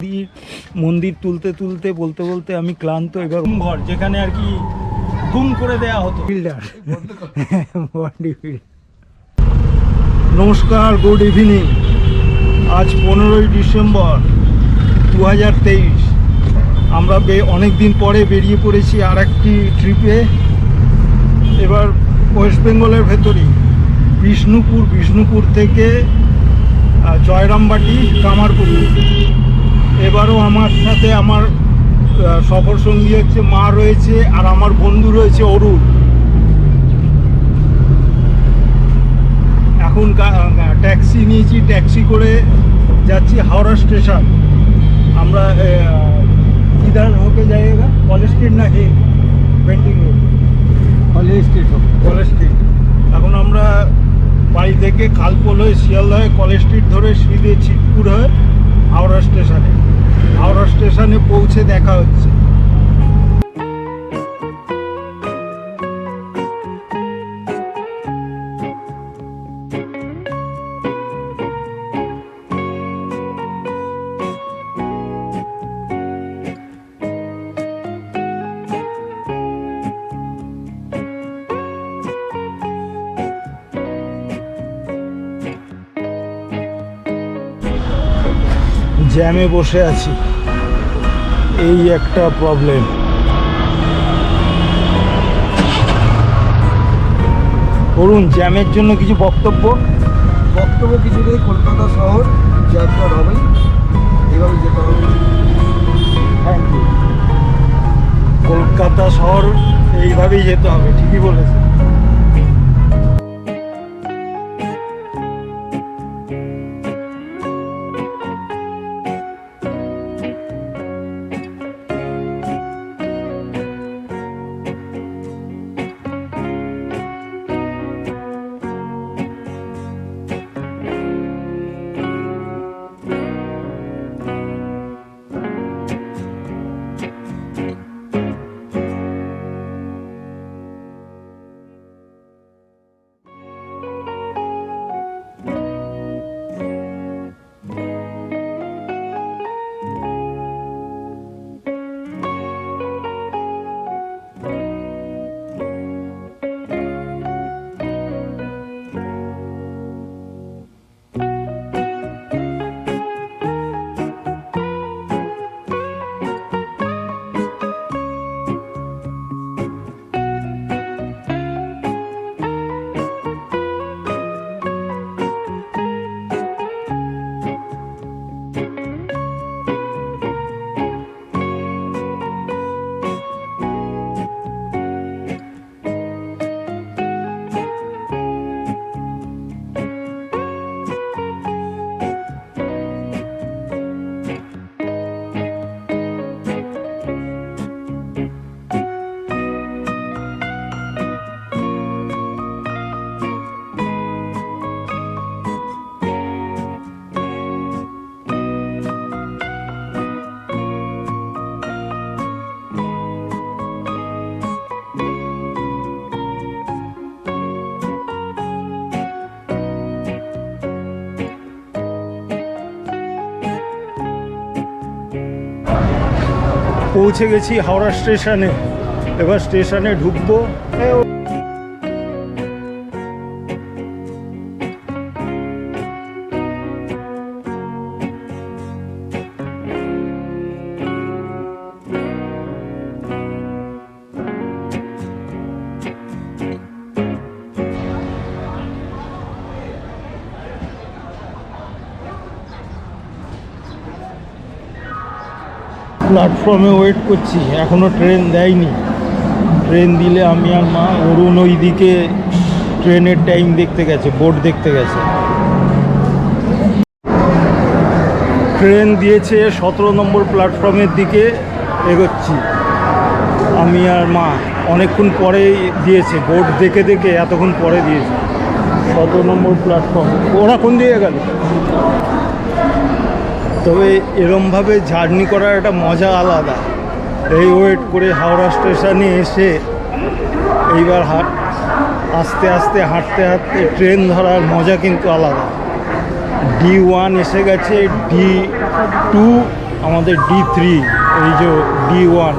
মন্দির মন্দির তুলতে তুলতে বলতে বলতে আমি ক্লান্ত এবার ঘর যেখানে আর কি গুম করে দেয়া হতো। বিল্ডার বডি নমস্কার গুড ইভিনিং আজ পনেরোই ডিসেম্বর দু হাজার তেইশ। আমরা বে অনেক দিন পরে বেরিয়ে পড়েছি আর একটি ট্রিপে এবার ওয়েস্ট বেঙ্গলের ভেতরেই বিষ্ণুপুর বিষ্ণুপুর থেকে জয়রামবাটি কামারপুকুর। এবারও আমার সাথে আমার সফর সঙ্গী হচ্ছে মা রয়েছে আর আমার বন্ধু রয়েছে অরুণ। এখন ট্যাক্সি নিয়েছি ট্যাক্সি করে যাচ্ছি হাওড়া স্টেশন। আমরা কিধার হোকে যাইয়েগা কলেজ স্ট্রিট না হে? পেন্টিং রোড কলেজ স্ট্রিট হোক। College street. এখন আমরা বাড়ি থেকে খালপোল হয়ে শিয়ালদা হয়ে কলেজ স্ট্রিট ধরে সিধে ছিটপুর হয়ে হাওড়া স্টেশনে। পৌঁছে দেখা হচ্ছে। জ্যামে বসে আছি। এই একটা প্রবলেম করুন জ্যামের জন্য কিছু বক্তব্য? বক্তব্য কিছু নেই কলকাতা শহর জ্যাম তো হবেই। এইভাবে যেতে হবে। থ্যাংক ইউ কলকাতা শহর এইভাবেই যেতে হবে ঠিকই বলেছে পৌঁছে গেছি হাওড়া স্টেশনে। এবার স্টেশনে ঢুকবো। প্ল্যাটফর্মে ওয়েট করছি। এখনও ট্রেন দেয়নি। ট্রেন দিলে আমি আর মা অরুণ ওই দিকে ট্রেনের টাইম দেখতে গেছে বোর্ড দেখতে গেছে। ট্রেন দিয়েছে সতেরো নম্বর প্ল্যাটফর্মের দিকে এগোচ্ছি। আমি আর মা অনেকক্ষণ পরে দিয়েছে বোর্ড দেখে দেখে এতক্ষণ পরে দিয়েছে। সতেরো নম্বর প্ল্যাটফর্ম ওরা কোন দিকে গেল? তবে এরমভাবে জার্নি করার একটা মজা আলাদা। এই ওয়েট করে হাওড়া স্টেশনে এসে এইবার হাট, আস্তে আস্তে হাঁটতে হাঁটতে ট্রেন ধরার মজা কিন্তু আলাদা। ডি ওয়ান এসে গেছে, ডি টু, আমাদের ডি থ্রি, এই যে ডি ওয়ান।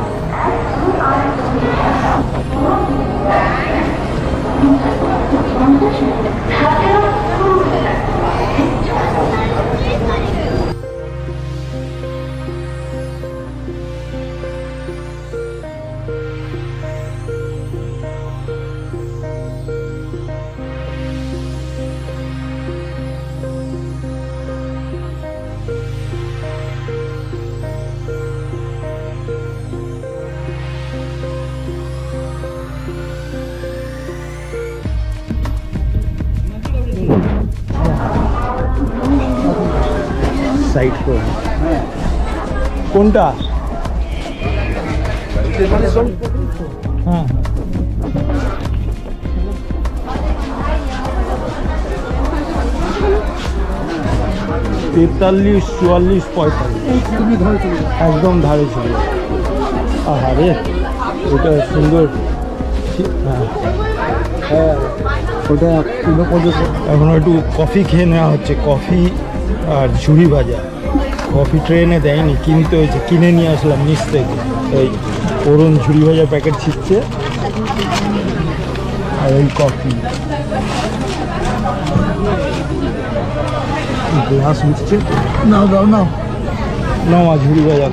সাইড করে। কোনটা? হ্যাঁ তেতাল্লিশ চুয়াল্লিশ পঁয়তাল্লিশ। একদম ধারে ছিল। আহারে ওটা সুন্দর। হ্যাঁ। হ্যাঁ ওটা ঊনপঞ্চাশ এখন একটু কফি খেয়ে নেওয়া হচ্ছে। কফি আর ঝুড়ি ভাজা। কফি ট্রেনে দেয়নি কিনতে হয়েছে কিনে নিয়ে আসলাম নিচ থেকে। এই অরুণ ঝুড়ি ভাজা প্যাকেট ছিটছে আর এই কফি। গ্লাস মিশছে নাও দাও নাও। নাও মা ঝুড়ি ভাজা।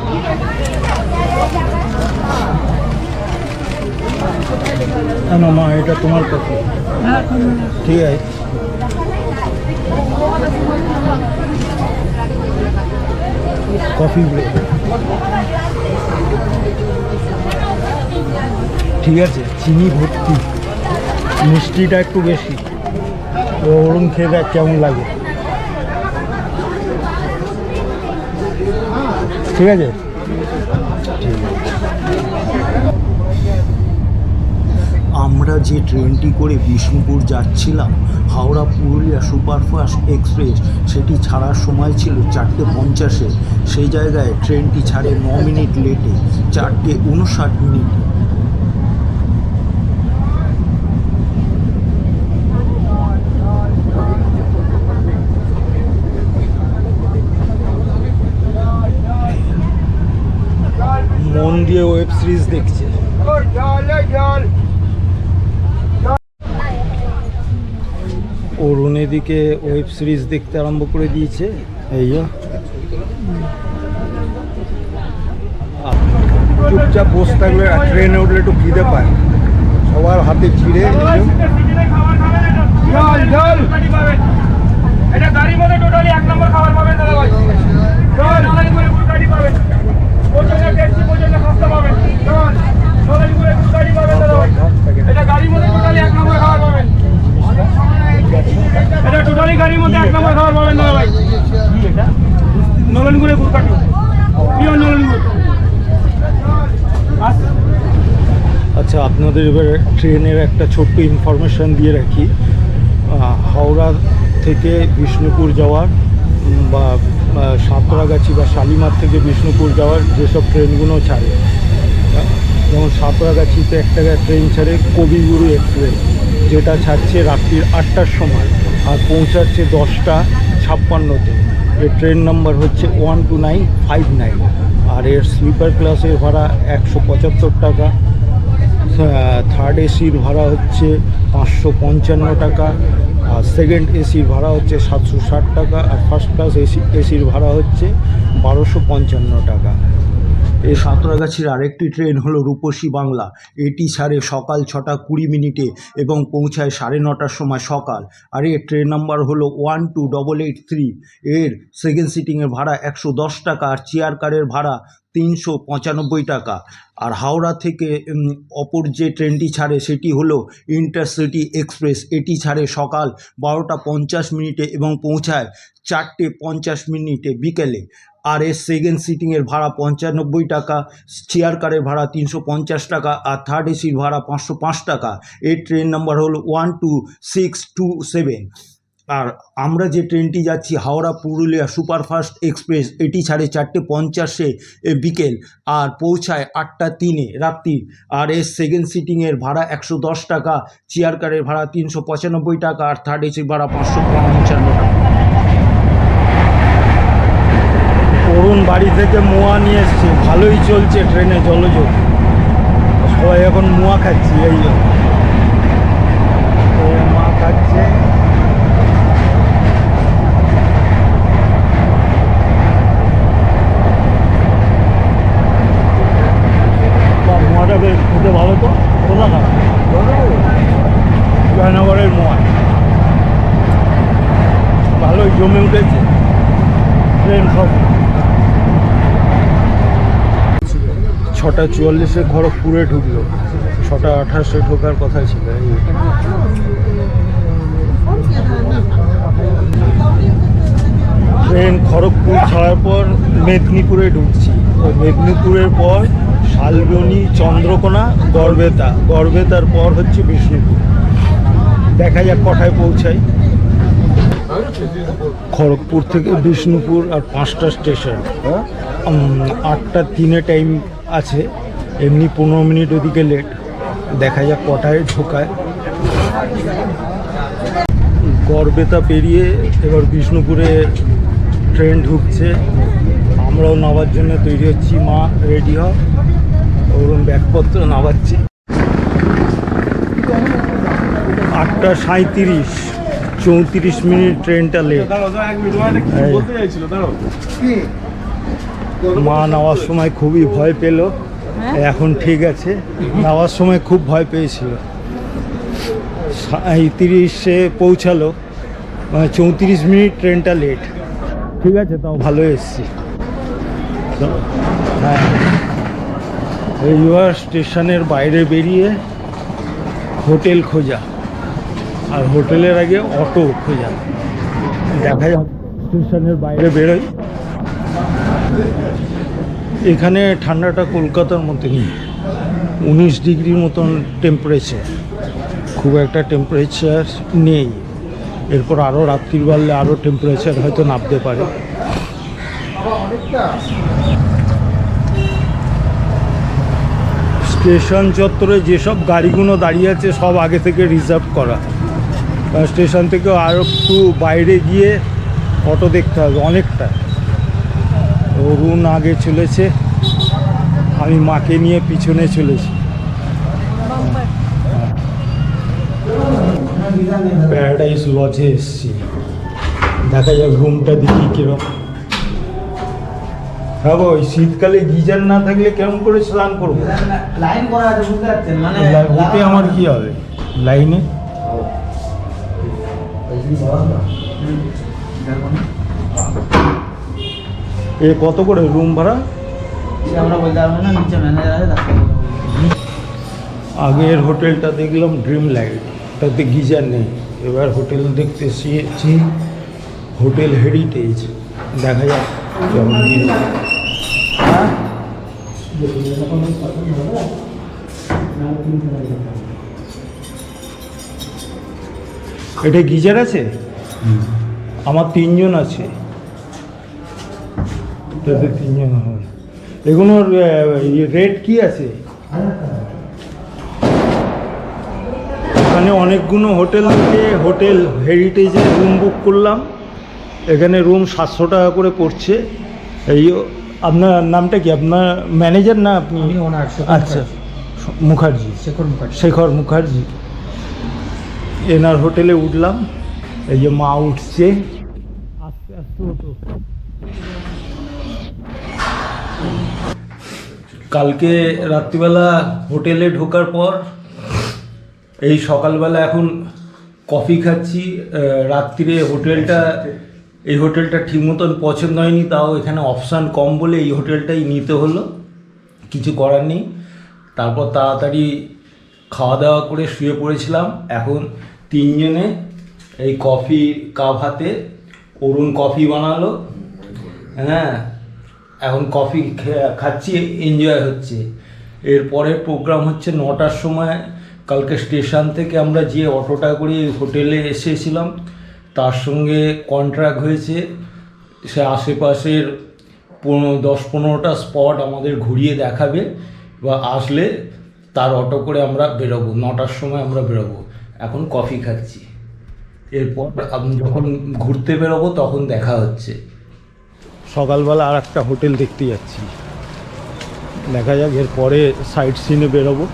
কেন মা এটা তোমার কফি। ঠিক আছে। কফি ব্রেক ঠিক আছে, চিনি ভর্তি। মিষ্টিটা একটু বেশি। তো অরুণ খেয়ে দেখ কেমন লাগে। ঠিক আছে আমরা যে ট্রেনটি করে বিষ্ণুপুর যাচ্ছিলাম, হাওড়া পুরুলিয়া সুপারফাস্ট এক্সপ্রেস, সেটি ছাড়ার সময় ছিল চারটে পঞ্চাশে। সেই জায়গায় ট্রেনটি ছাড়ে ন মিনিট লেটে, চারটে উনষাট মিনিট। মন দিয়ে ওয়েব সিরিজ দেখছে। অরুণ এদিকে ওয়েব সিরিজ দেখতে আরম্ভ করে দিয়েছে। এই যে। চুপচাপ বসে থাকলে আর ট্রেনে উঠলে একটু খিদে পায়। সবার হাতে ছিঁড়ে এটা গাড়ির মধ্যে টোটালি এক নম্বর খাবার পাবেন। দাদা ভাই জল নলানি করে ফুল গাড়ি পাবেন পর্যন্ত ট্যাক্সি পর্যন্ত সস্তা পাবেন জল নলানি করে ফুল গাড়ি পাবেন দাদা ভাই এটা গাড়ির মধ্যে টোটালি এক নম্বর খাবার পাবেন। এটা টোটালি গাড়ির মধ্যে এক নম্বর খাবার পাবেন ভাই। পিওর নলানি আচ্ছা। আপনাদের এবার ট্রেনের একটা ছোট্ট ইনফরমেশন দিয়ে রাখি। হাওড়া থেকে বিষ্ণুপুর যাওয়ার বা সাঁতরাগাছি বা শালিমার থেকে বিষ্ণুপুর যাওয়ার যেসব ট্রেনগুলো ছাড়ে যেমন সাঁতরাগাছিতে একটা ট্রেন ছাড়ে কবিগুরু এক্সপ্রেস। যেটা ছাড়ছে রাত্রির আটটার সময় আর পৌঁছাচ্ছে দশটা ছাপ্পান্নতে। এর ট্রেন নাম্বার হচ্ছে one two nine five nine আর এর স্লিপার ক্লাসের ভাড়া একশো পঁচাত্তর টাকা। থার্ড এসির ভাড়া হচ্ছে পাঁচশো পঞ্চান্ন টাকা আর সেকেন্ড এসির ভাড়া হচ্ছে সাতশো ষাট টাকা আর ফার্স্ট ক্লাস এসি এসির ভাড়া হচ্ছে বারোশো পঞ্চান্ন টাকা। এই সাঁতরাগাছির আরেকটি ট্রেন হলো রূপসী বাংলা। এটি ছাড়ে সকাল ছটা কুড়ি মিনিটে এবং পৌঁছায় সাড়ে নটার সময় সকাল। আর এর ট্রেন নাম্বার হলো one two double eight three. এর সেকেন্ড সিটিংয়ের ভাড়া একশো দশ টাকা, আর চেয়ার কারের ভাড়া তিনশো পঁচানব্বই টাকা। আর হাওড়া থেকে অপর যে ট্রেনটি ছাড়ে সেটি হলো ইন্টারসিটি এক্সপ্রেস। এটি ছাড়ে সকাল বারোটা পঞ্চাশ মিনিটে এবং পৌঁছায় চারটে পঞ্চাশ মিনিটে বিকেলে। আর এর সেকেন্ড সিটিংয়ের ভাড়া পঞ্চানব্বই টাকা চেয়ার কারের ভাড়া তিনশো পঞ্চাশ টাকা আর থার্ড এসির ভাড়া পাঁচশো পাঁচ টাকা। এর ট্রেন নাম্বার হলো one two six two seven আর আমরা যে ট্রেনটি যাচ্ছি, হাওড়া পুরুলিয়া সুপারফাস্ট এক্সপ্রেস, এটি ছাড়ে চারটে পঞ্চাশে বিকেল আর পৌঁছায় আটটা তিনে রাত্রি আর এর সেকেন্ড সিটিংয়ের ভাড়া একশো দশ টাকা চেয়ার কারের ভাড়া তিনশো পঁচানব্বই টাকা আর থার্ড এসির ভাড়া পাঁচশো পঞ্চান্ন টাকা। অরুণ বাড়ি থেকে মোয়া নিয়ে এসছি। ভালোই চলছে ট্রেনে জলযোগ সবাই এখন মোয়া খাচ্ছি, এই জন্য। ও মা খাচ্ছে। বেশ খেতে ভালো তো? না মোয়া। ভালোই জমে উঠেছে। ট্রেন সব ছটা চুয়াল্লিশে খড়গপুরে ঢুকলো। ছটা আঠাশে ঢোকার কথা ছিল ট্রেন খড়গপুর ছাড়ার পর মেদিনীপুরে ঢুকছি। ও মেদিনীপুরের পর শালবনী চন্দ্রকোনা, গড়বেতা। গড়বেতার পর হচ্ছে বিষ্ণুপুর। দেখা যাক কটায় পৌঁছাই। খড়গপুর থেকে বিষ্ণুপুর আর পাঁচটা স্টেশন। আটটা তিনে টাইম আছে। এমনি পনেরো মিনিট ওদিকে লেট দেখা যাক কটায় ঢোকায়। গড়বেতা পেরিয়ে এবার বিষ্ণুপুরে ট্রেন ঢুকছে। আমরাও নামার জন্য তৈরি হচ্ছি। মা রেডি হ। ওরকম ব্যাগপত্র নামাচ্ছি। আটটা সাঁত্রিশ চৌত্রিশ মিনিট ট্রেনটা লেট। মা নেওয়ার সময় খুবই ভয় পেল। এখন ঠিক আছে। নেওয়ার সময় খুব ভয় পেয়েছিল। তিরিশে পৌঁছালো। মানে চৌত্রিশ মিনিট ট্রেনটা লেট ঠিক আছে তাও ভালো এসছি। হ্যাঁ। এইবার স্টেশনের বাইরে বেরিয়ে হোটেল খোঁজা। আর হোটেলের আগে অটো খোঁজা। দেখা যাক স্টেশনের বাইরে বেরোই এখানে ঠান্ডাটা কলকাতার মতনই উনিশ ডিগ্রির মতন টেম্পারেচার খুব একটা টেম্পারেচার নেই। এরপর আরও রাত্রির বাড়লে আরও টেম্পারেচার হয়তো নামতে পারে। স্টেশন চত্বরে যেসব গাড়িগুলো দাঁড়িয়ে আছে সব আগে থেকে রিজার্ভ করা। স্টেশন থেকে আরও একটু বাইরে গিয়ে অটো দেখতে হবে অনেকটা। অরুণ আগে চলেছে আমি মাকে নিয়ে পিছনে চলেছি। প্যারাডাইস লজে এসছি। দেখা যাক রুমটা দেখি কীরকম। হ্যাঁ ওই শীতকালে গিজার না থাকলে কেমন করে স্নান করব? লাইন করা আছে বুঝতে পারছেন? মানে ওতে আমার কি হবে? লাইনে এ কত করে রুম ভাড়া? আমরা বলতে পারব না নিচে ম্যানেজার আছে আগের হোটেলটা দেখলাম ড্রিম লাইট তাতে গিজার নেই। এবার হোটেল দেখতে চেয়েছি হোটেল হেরিটেজ দেখা যাক কেমন হ্যাঁ? এটা গিজার আছে? আমার তিনজন আছে। তিনজন হবে। এগুলোর রেট কি আছে? এখানে অনেকগুলো হোটেল থেকে হোটেল হেরিটেজে রুম বুক করলাম। এখানে রুম সাতশো টাকা করে পড়ছে। এই আপনার নামটা কি? আপনার ম্যানেজার না আপনি? আচ্ছা মুখার্জি। শেখর মুখার্জি। শেখর মুখার্জি। এনার হোটেলে উঠলাম। এই যে মা উঠছে। আস্তে আস্তে হতো কালকে রাত্রিবেলা হোটেলে ঢোকার পর, এই সকালবেলা এখন কফি খাচ্ছি রাত্রিরে হোটেলটা, এই হোটেলটা ঠিক মতন পছন্দ হয়নি, তাও এখানে অপশান কম বলে এই হোটেলটাই নিতে হলো, কিছু করার নেই। তারপর তাড়াতাড়ি খাওয়া দাওয়া করে শুয়ে পড়েছিলাম, এখন তিনজনে এই কফি কাপ হাতে অরুণ কফি বানালো হ্যাঁ এখন কফি খাচ্ছি এনজয় হচ্ছে। এরপরের প্রোগ্রাম হচ্ছে নটার সময়। কালকে স্টেশন থেকে আমরা যে অটোটা করে হোটেলে এসেছিলাম, তার সঙ্গে কন্ট্রাক্ট হয়েছে। সে আশেপাশের দশ পনেরোটা স্পট আমাদের ঘুরিয়ে দেখাবে বা আসলে তার অটো করে আমরা বেরোবো। নটার সময় আমরা বেরোবো। এখন কফি খাচ্ছি। এরপর যখন ঘুরতে বেরোবো, তখন দেখা হচ্ছে। সকালবেলা আর একটা হোটেল দেখতে যাচ্ছি। দেখা যাক, এর পরে সাইড সিনে বেরোবো।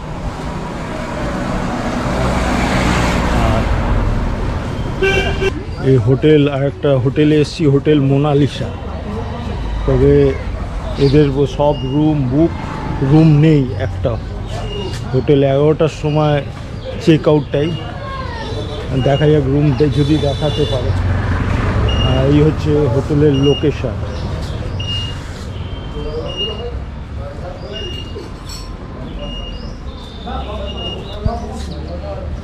এই হোটেল, আর একটা হোটেলে এসছি, হোটেল মোনালিসা। তবে এদের সব রুম বুক রুম নেই একটা। হোটেল এগারোটার সময় চেক আউট দেখা যাক রুম যদি দেখাতে পারে। এই হচ্ছে হোটেলের লোকেশন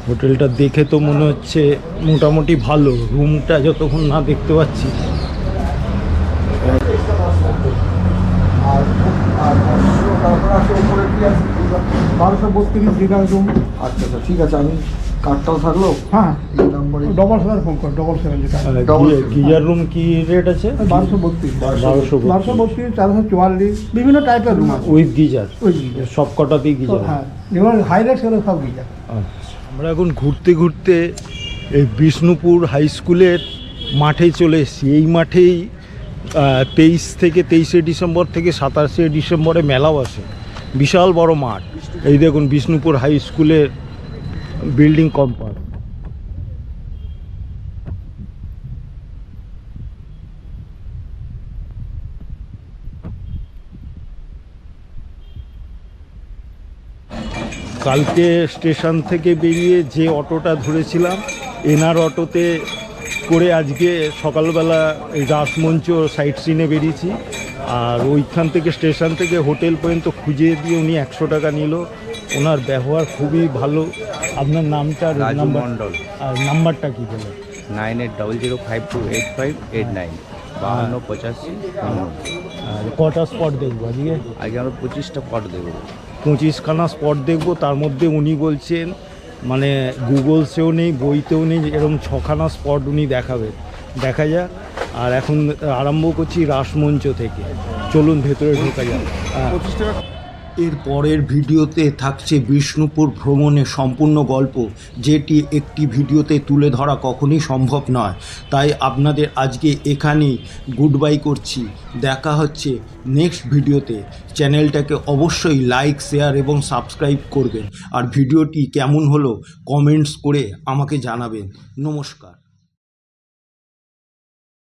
হোটেলটা দেখে তো মনে হচ্ছে মোটামুটি ভালো। রুমটা যতক্ষণ না দেখতে পাচ্ছি। বারোশো বত্রিশ রুম আচ্ছা আচ্ছা ঠিক আছে আমি কার্ডটাও থাকল। হ্যাঁ। এই ডবল সেভেন ফোন কর ডবল সেভেন যেটা। গিজার রুম কি রেট আছে? বারোশো বত্রিশ। বারোশো বারোশো বত্রিশ চারশো চুয়াল্লিশ বিভিন্ন টাইপের রুম আছে। With geyser? ওই গিজার। সব কটাতেই গিজার? হ্যাঁ। যেগুলো হাইলাইট সেগুলো সব গিজার। আচ্ছা। আমরা এখন ঘুরতে ঘুরতে এই বিষ্ণুপুর হাই স্কুলের মাঠে চলে এসেছি। এই মাঠেই তেইশ থেকে তেইশে ডিসেম্বর থেকে সাতাশে ডিসেম্বরে মেলা বসে বিশাল বড় মাঠ। এই দেখুন বিষ্ণুপুর হাই স্কুলের বিল্ডিং কম্পাউন্ড কালকে স্টেশন থেকে বেরিয়ে যে অটোটা ধরেছিলাম এনার অটোতে করে আজকে সকালবেলা এই রাসমঞ্চ সাইট সিনে বেরিয়েছি। আর ওইখান থেকে স্টেশন থেকে হোটেল পর্যন্ত খুঁজে দিয়ে উনি একশো টাকা নিল। ওনার ব্যবহার খুবই ভালো। আপনার নামটা রাজু মণ্ডল। আর নাম্বারটা কী বলে nine eight double zero five two eight five eight nine. বাহান্ন পঁচাশি আর কটা স্পট দেখব আজকে? আজকে আমরা পঁচিশটা স্পট দেবো পঁচিশখানা স্পট দেখব, তার মধ্যে উনি বলছেন মানে গুগলসেও নেই, বইতেও নেই এরকম ছখানা স্পট উনি দেখাবেন দেখা যাক। আর এখন আরম্ভ করছি রাসমঞ্চ থেকে। চলুন ভেতরে ঢোকা যাক। হ্যাঁ। এর পরের ভিডিওতে থাকছে বিষ্ণুপুর ভ্রমণের সম্পূর্ণ গল্প, যেটি একটি ভিডিওতে তুলে ধরা কখনই সম্ভব নয়। তাই আপনাদের আজকে এখানেই গুড বাই করছি। দেখা হচ্ছে নেক্সট ভিডিওতে। চ্যানেলটাকে অবশ্যই লাইক শেয়ার এবং সাবস্ক্রাইব করবেন। আর ভিডিওটি কেমন হলো কমেন্টস করে আমাকে জানাবেন। নমস্কার।